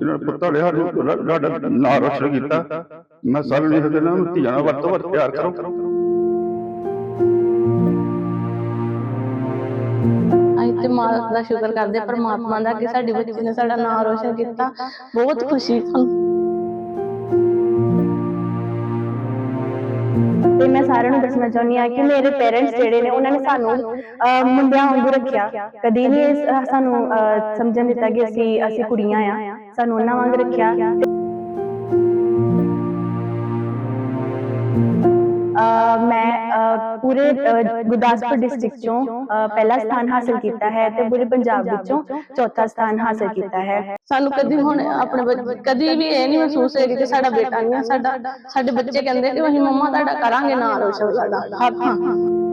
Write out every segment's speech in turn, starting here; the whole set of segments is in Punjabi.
ਇਹਨਾਂ ਪੁੱਤਾਂ ਲਿਆ ਸਾਡਾ ਨਾਂ ਰੋਸ਼ਨ ਕੀਤਾ। ਮੈਂ ਸਾਰਿਆਂ ਨੂੰ ਇਹ ਕਹਿੰਦਾ ਧੀਆਂ ਨਾਲ ਵੱਧ ਤੋਂ ਵੱਧ ਪਿਆਰ ਕਰੋ। ਅਸੀਂ ਤੇ ਮਾਲਕ ਦਾ ਸ਼ੁਕਰ ਕਰਦੇ ਹਾਂ, ਪਰਮਾਤਮਾ ਦਾ ਕਿ ਸਾਡੀ ਬੱਚੀ ਨੇ ਸਾਡਾ ਨਾਮ ਰੋਸ਼ਨ ਕੀਤਾ। ਬਹੁਤ ਖੁਸ਼ੀ। ਸਾਨੂੰ ਤੇ ਮੈਂ ਸਾਰਿਆਂ ਨੂੰ ਦੱਸਣਾ ਚਾਹੁੰਦੀ ਹਾਂ ਕਿ ਮੇਰੇ ਪੇਰੈਂਟਸ ਜਿਹੜੇ ਨੇ ਉਹਨਾਂ ਨੇ ਸਾਨੂੰ ਅਹ, ਮੁੰਡਿਆਂ ਵਾਂਗੂ ਰੱਖਿਆ। ਕਦੀ ਨਹੀਂ ਸਾਨੂੰ ਸਮਝਣ ਦਿੱਤਾ ਕਿ ਅਸੀਂ ਅਸੀਂ ਕੁੜੀਆਂ ਆ। ਸਾਨੂੰ ਉਹਨਾਂ ਵਾਂਗ ਰੱਖਿਆ। ਪੂਰੇ ਗੁਰਦਾਸਪੁਰ ਡਿਸਟ੍ਰਿਕਟ ਚੋਂ ਪਹਿਲਾ ਸਥਾਨ ਹਾਸਲ ਕੀਤਾ ਹੈ ਤੇ ਪੂਰੇ ਪੰਜਾਬ ਵਿੱਚੋਂ ਚੌਥਾ ਸਥਾਨ ਹਾਸਲ ਕੀਤਾ ਹੈ। ਸਾਨੂੰ ਕਦੀ ਹੁਣ ਆਪਣੇ ਕਦੀ ਵੀ ਇਹ ਨਹੀਂ ਮਹਿਸੂਸ ਹੋਏਗੀ ਕਿ ਸਾਡਾ ਬੇਟਾ ਨਹੀਂ ਸਾਡਾ ਸਾਡੇ ਬੱਚੇ ਕਹਿੰਦੇ ਕਿ ਅਸੀਂ ਮੰਮਾ ਤੁਹਾਡਾ ਕਰਾਂਗੇ ਨਾਮ ਰੋਸ਼ਨ ਸਾਡਾ ਹਰ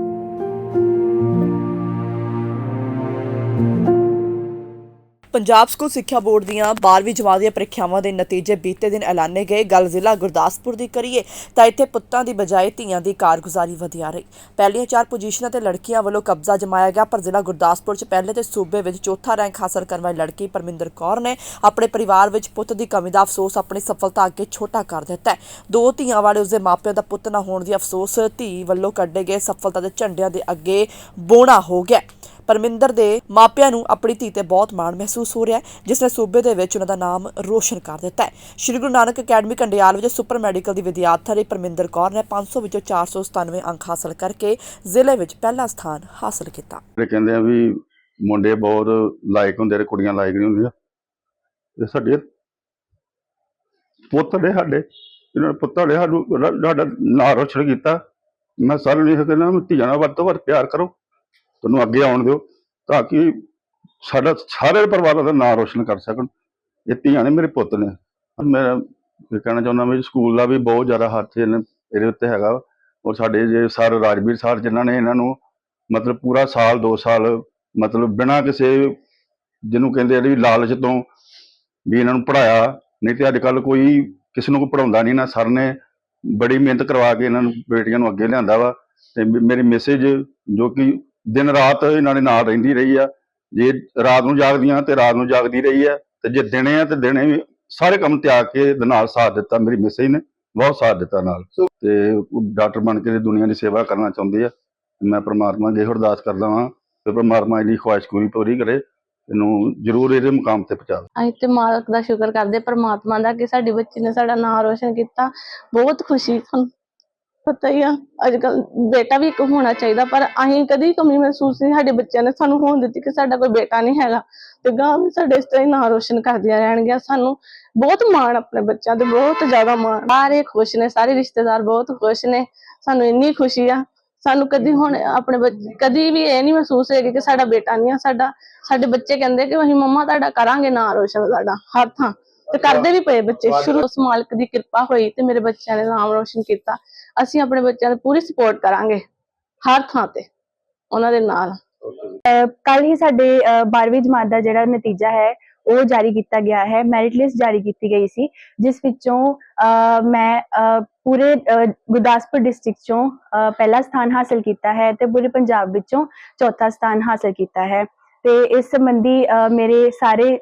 ਪੰਜਾਬ ਸਕੂਲ ਸਿੱਖਿਆ ਬੋਰਡ ਦੀਆਂ 12ਵੀਂ ਜਮਾਤ ਦੀਆਂ ਪ੍ਰੀਖਿਆਵਾਂ ਦੇ ਨਤੀਜੇ ਬੀਤੇ ਦਿਨ ਐਲਾਨੇ ਗਏ। ਗੱਲ ਜ਼ਿਲ੍ਹਾ ਗੁਰਦਾਸਪੁਰ ਦੀ ਕਰੀਏ ਤਾਂ ਇੱਥੇ ਪੁੱਤਾਂ ਦੀ ਬਜਾਏ ਧੀਆਂ ਦੀ ਕਾਰਗੁਜ਼ਾਰੀ ਵਧੀਆ ਰਹੀ। ਪਹਿਲੀਆਂ ਚਾਰ ਪੋਜੀਸ਼ਨਾਂ ਤੇ ਲੜਕੀਆਂ ਵੱਲੋਂ ਕਬਜ਼ਾ ਜਮਾਇਆ ਗਿਆ, ਪਰ ਜ਼ਿਲ੍ਹਾ ਗੁਰਦਾਸਪੁਰ 'ਚ ਪਹਿਲੇ ਤੇ ਸੂਬੇ ਵਿੱਚ ਚੌਥਾ ਰੈਂਕ ਹਾਸਲ ਕਰਨ ਵਾਲੀ ਲੜਕੀ ਪਰਮਿੰਦਰ ਕੌਰ ਨੇ ਆਪਣੇ ਪਰਿਵਾਰ ਵਿੱਚ ਪੁੱਤ ਦੀ ਕਮੀ ਦਾ ਅਫਸੋਸ ਆਪਣੀ ਸਫਲਤਾ ਅੱਗੇ ਛੋਟਾ ਕਰ ਦਿੱਤਾ ਹੈ। ਦੋ ਧੀਆਂ ਵਾਲੇ ਉਸਦੇ ਮਾਪਿਆਂ ਦਾ ਪੁੱਤ ਨਾ ਹੋਣ ਦੀ ਅਫਸੋਸ ਧੀ ਵੱਲੋਂ ਕੱਢੇ ਗਏ ਸਫਲਤਾ ਦੇ ਝੰਡਿਆਂ ਦੇ ਅੱਗੇ ਬੋਣਾ ਹੋ ਗਿਆ ਪਰਮਿੰਦਰ ਦੇ ਮਾਪਿਆਂ ਨੂੰ ਆਪਣੀ ਧੀ ਤੇ ਬਹੁਤ ਮਾਣ ਮਹਿਸੂਸ ਹੋ ਰਿਹਾ ਹੈ, ਜਿਸ ਨੇ ਸੂਬੇ ਦੇ ਵਿੱਚ ਉਹਨਾਂ ਦਾ ਨਾਮ ਰੋਸ਼ਨ ਕਰ ਦਿੱਤਾ ਹੈ। ਸ਼੍ਰੀ ਗੁਰੂ ਨਾਨਕ ਅਕੈਡਮੀ ਕੰਡਿਆਲ ਵਿੱਚ ਸੁਪਰ ਮੈਡੀਕਲ ਦੀ ਵਿਦਿਆਰਥਣ ਰਹੀ ਪਰਮਿੰਦਰ ਕੌਰ ਨੇ 500 ਵਿੱਚੋਂ 497 ਅੰਕ ਹਾਸਲ ਕਰਕੇ ਜ਼ਿਲ੍ਹੇ ਵਿੱਚ ਪਹਿਲਾ ਸਥਾਨ ਹਾਸਲ ਕੀਤਾ। ਕਹਿੰਦੇ ਆ ਵੀ ਮੁੰਡੇ ਬਹੁਤ ਲਾਇਕ ਹੁੰਦੇ ਨੇ ਕੁੜੀਆਂ ਲਾਇਕ ਨਹੀਂ ਹੁੰਦੀਆਂ। ਤੇ ਸਾਡੇ ਪੁੱਤ ਨੇ ਸਾਡੇ, ਇਹਨਾਂ ਨੇ ਪੁੱਤਾਂ ਨੇ ਸਾਨੂੰ ਸਾਡਾ ਨਾਂ ਰੋਸ਼ਨ ਕੀਤਾ। ਮੈਂ ਸਾਰਿਆਂ ਨੂੰ ਇਹ ਕਹਿੰਦਾ ਧੀਆਂ ਨਾਲ ਵੱਧ ਤੋਂ ਵੱਧ ਪਿਆਰ ਕਰੋ। ਤੁਹਾਨੂੰ ਅੱਗੇ ਆਉਣ ਦਿਓ, ਤਾਂ ਕਿ ਸਾਡਾ ਸਾਰੇ ਪਰਿਵਾਰਾਂ ਦਾ ਨਾਂ ਰੋਸ਼ਨ ਕਰ ਸਕਣ। ਇਹ ਧੀਆਂ ਨੇ ਮੇਰੇ ਪੁੱਤ ਨੇ। ਮੈਂ ਇਹ ਕਹਿਣਾ ਚਾਹੁੰਦਾ ਵੀ ਸਕੂਲ ਦਾ ਵੀ ਬਹੁਤ ਜ਼ਿਆਦਾ ਹੱਥ ਇਹਨੇ, ਇਹਦੇ ਉੱਤੇ ਹੈਗਾ ਔਰ ਸਾਡੇ ਜੇ ਸਰ, ਰਾਜਵੀਰ ਸਰ ਜਿਨ੍ਹਾਂ ਨੇ ਇਹਨਾਂ ਨੂੰ ਮਤਲਬ ਪੂਰਾ ਸਾਲ 2 ਸਾਲ ਮਤਲਬ ਬਿਨਾਂ ਕਿਸੇ ਜਿਹਨੂੰ ਕਹਿੰਦੇ ਆ ਵੀ ਲਾਲਚ ਤੋਂ ਵੀ ਇਹਨਾਂ ਨੂੰ ਪੜਾਇਆ ਨਹੀਂ ਤੇ ਅੱਜ ਕੱਲ ਕੋਈ ਕਿਸੇ ਨੂੰ ਕੋਈ ਪੜਾਉਂਦਾ ਨਹੀਂ ਨਾ। ਸਰ ਨੇ ਬੜੀ ਮਿਹਨਤ ਕਰਵਾ ਕੇ ਇਹਨਾਂ ਨੂੰ ਬੇਟੀਆਂ ਨੂੰ ਅੱਗੇ ਲਿਆਂਦਾ ਵਾ। ਤੇ ਮੇਰੀ ਮੈਸੇਜ ਜੋ ਕਿ ਦਿਨ ਰਾਤ ਇਹਨਾਂ ਦੇ ਨਾਲ ਰਹਿੰਦੀ ਰਹੀ ਆ। ਜੇ ਰਾਤ ਨੂੰ ਜਾਗਦੀਆਂ ਤੇ ਰਾਤ ਨੂੰ ਜਾਗਦੀ ਰਹੀ ਆ। ਤੇ ਜੇ ਦਿਨੇ ਆ ਤੇ ਦਿਨੇ ਵੀ ਸਾਰੇ ਕੰਮ ਤਿਆਗ ਕੇ ਨਾਲ ਸਾਥ ਦਿੱਤਾ। ਮੇਰੀ ਮੈਸੇਜ ਨੇ ਬਹੁਤ ਸਾਥ ਦਿੱਤਾ ਨਾਲ। ਤੇ ਡਾਕਟਰ ਬਣ ਕੇ ਦੁਨੀਆ ਦੀ ਸੇਵਾ ਕਰਨਾ ਚਾਹੁੰਦੇ ਆ। ਮੈਂ ਪ੍ਰਮਾਤਮਾ ਅੱਗੇ ਅਰਦਾਸ ਕਰਦਾ ਹਾਂ ਤੇ ਪ੍ਰਮਾਤਮਾ ਇਹਦੀ ਖੁਆਇਸ਼ ਪੂਰੀ ਪੂਰੀ ਕਰੇ। ਇਹਨੂੰ ਜ਼ਰੂਰ ਇਹਦੇ ਮੁਕਾਮ ਤੇ ਪਹੁੰਚਾਵੇ ਅਸੀਂ ਤੇ ਮਾਲਕ ਦਾ ਸ਼ੁਕਰ ਕਰਦੇ ਪ੍ਰਮਾਤਮਾ ਦਾ ਕਿ ਸਾਡੀ ਬੱਚੀ ਨੇ ਸਾਡਾ ਨਾਮ ਰੋਸ਼ਨ ਕੀਤਾ। ਬਹੁਤ ਖੁਸ਼ੀ। ਸਾਨੂੰ ਪਤਾ ਹੀ ਆ ਅੱਜ ਕੱਲ ਬੇਟਾ ਵੀ ਇੱਕ ਹੋਣਾ ਚਾਹੀਦਾ, ਪਰ ਅਸੀਂ ਕਦੀ ਕਮੀ ਮਹਿਸੂਸ ਨਹੀਂ, ਸਾਡੇ ਬੱਚਿਆਂ ਨੇ ਸਾਨੂੰ ਹੋਣ ਦਿੱਤੀ ਕਿ ਸਾਡਾ ਕੋਈ ਬੇਟਾ ਨਹੀਂ ਹੈਗਾ। ਤੇ ਗਾਂ ਵੀ ਸਾਡੇ ਇਸ ਤਰ੍ਹਾਂ ਹੀ ਨਾਂ ਰੋਸ਼ਨ ਕਰਦੀਆਂ ਰਹਿਣਗੀਆਂ, ਸਾਨੂੰ ਬਹੁਤ ਮਾਣ ਆਪਣੇ ਬੱਚਿਆਂ ਤੇ, ਬਹੁਤ ਜ਼ਿਆਦਾ ਮਾਣ। ਸਾਰੇ ਖੁਸ਼ ਨੇ, ਸਾਰੇ ਰਿਸ਼ਤੇਦਾਰ ਬਹੁਤ ਖੁਸ਼ ਨੇ, ਸਾਨੂੰ ਇੰਨੀ ਖੁਸ਼ੀ ਆ। ਸਾਨੂੰ ਕਦੀ ਹੁਣ ਆਪਣੇ ਬੱਚ- ਕਦੀ ਵੀ ਇਹ ਨਹੀਂ ਮਹਿਸੂਸ ਹੋਏਗੀ ਕਿ ਸਾਡਾ ਬੇਟਾ ਨਹੀਂ ਆ, ਸਾਡਾ, ਸਾਡੇ ਬੱਚੇ ਕਹਿੰਦੇ ਕਿ ਅਸੀਂ ਮੰਮਾ ਤੁਹਾਡਾ ਕਰਾਂਗੇ ਨਾਂ ਰੋਸ਼ਨ ਸਾਡਾ, ਹਰ ਥਾਂ। ਤੇ ਕਰਦੇ ਵੀ ਪਏ ਬੱਚੇ। ਸ਼ੁਰੂ ਉਸ ਮਾਲਕ ਦੀ ਕਿਰਪਾ ਹੋਈ ਤੇ ਮੇਰੇ ਬੱਚਿਆਂ ਨੇ ਨਾਮ ਰੋਸ਼ਨ ਕੀਤਾ। ਅਸੀਂ ਆਪਣੇ ਬੱਚਿਆਂ ਦੀ ਪੂਰੀ ਸਪੋਰਟ ਕਰਾਂਗੇ ਹਰ ਥਾਂ ਤੇ ਉਹਨਾਂ ਦੇ ਨਾਲ। ਕੱਲ ਹੀ ਸਾਡੇ 12ਵੀਂ ਜਮਾਤ ਦਾ ਜਿਹੜਾ ਨਤੀਜਾ ਹੈ ਉਹ ਜਾਰੀ ਕੀਤਾ ਗਿਆ ਹੈ। ਮੈਰਿਟ ਲਿਸਟ ਜਾਰੀ ਕੀਤੀ ਗਈ ਸੀ ਜਿਸ ਵਿੱਚੋਂ ਮੈਂ ਪੂਰੇ ਗੁਰਦਾਸਪੁਰ ਡਿਸਟ੍ਰਿਕਟ ਚੋਂ ਪਹਿਲਾ ਸਥਾਨ ਹਾਸਲ ਕੀਤਾ ਹੈ ਤੇ ਪੂਰੇ ਪੰਜਾਬ ਵਿੱਚੋਂ ਚੌਥਾ ਸਥਾਨ ਹਾਸਲ ਕੀਤਾ ਹੈ। ਤੇ ਇਸ ਸੰਬੰਧੀ ਮੇਰੇ ਸਾਰੇ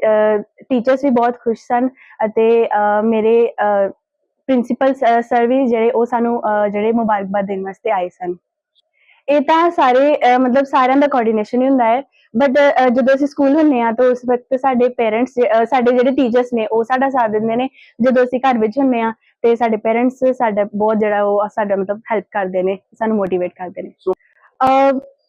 ਟੀਚਰਸ ਵੀ ਬਹੁਤ ਖੁਸ਼ ਸਨ ਅਤੇ ਮੇਰੇ ਪ੍ਰਿੰਸੀਪਲ ਸਰ ਵੀ ਜਿਹੜੇ ਉਹ ਸਾਨੂੰ ਜਿਹੜੇ ਮੁਬਾਰਕਬਾਦ ਦੇਣ ਵਾਸਤੇ ਆਏ ਸਨ। ਇਹ ਤਾਂ ਸਾਰੇ ਮਤਲਬ ਸਾਰਿਆਂ ਦਾ ਕੋਆਰਡੀਨੇਸ਼ਨ ਹੀ ਹੁੰਦਾ ਹੈ ਬਟ ਜਦੋਂ ਅਸੀਂ ਸਕੂਲ ਹੁੰਨੇ ਆ ਤਾਂ ਉਸ ਵਕਤ ਸਾਡੇ ਪੇਰੈਂਟਸ ਸਾਡੇ ਜਿਹੜੇ ਟੀਚਰਸ ਨੇ ਉਹ ਸਾਡਾ ਸਾਥ ਦਿੰਦੇ ਨੇ। ਜਦੋਂ ਅਸੀਂ ਘਰ ਵਿੱਚ ਹੁੰਨੇ ਆ ਤੇ ਸਾਡੇ ਪੇਰੈਂਟਸ ਸਾਡਾ ਬਹੁਤ ਜਿਹੜਾ ਉਹ ਸਾਡਾ ਮਤਲਬ ਹੈਲਪ ਕਰਦੇ ਨੇ ਸਾਨੂੰ ਮੋਟੀਵੇਟ ਕਰਦੇ ਨੇ।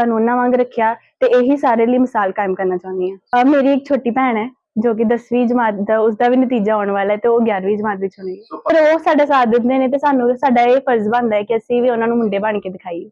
ਸਾਨੂੰ ਉਹਨਾਂ ਵਾਂਗ ਰੱਖਿਆ ਤੇ ਇਹੀ ਸਾਰੇ ਲਈ ਮਿਸਾਲ ਕਾਇਮ ਕਰਨਾ ਚਾਹੁੰਦੀ ਆ ਮੇਰੀ ਇੱਕ ਛੋਟੀ ਭੈਣ ਹੈ ਜੋ ਕਿ 10ਵੀਂ ਜਮਾਤ ਦਾ ਉਸਦਾ ਵੀ ਨਤੀਜਾ ਆਉਣ ਵਾਲਾ ਹੈ ਤੇ ਉਹ 11ਵੀਂ ਜਮਾਤ ਵਿੱਚ ਹੋਣੀ ਹੈ। ਪਰ ਉਹ ਸਾਡਾ ਸਾਥ ਦਿੰਦੇ ਨੇ ਤੇ ਸਾਨੂੰ ਸਾਡਾ ਇਹ ਫਰਜ਼ ਬਣਦਾ ਹੈ ਕਿ ਅਸੀਂ ਵੀ ਉਹਨਾਂ ਨੂੰ ਮੁੰਡੇ ਬਣ ਕੇ ਦਿਖਾਈਏ।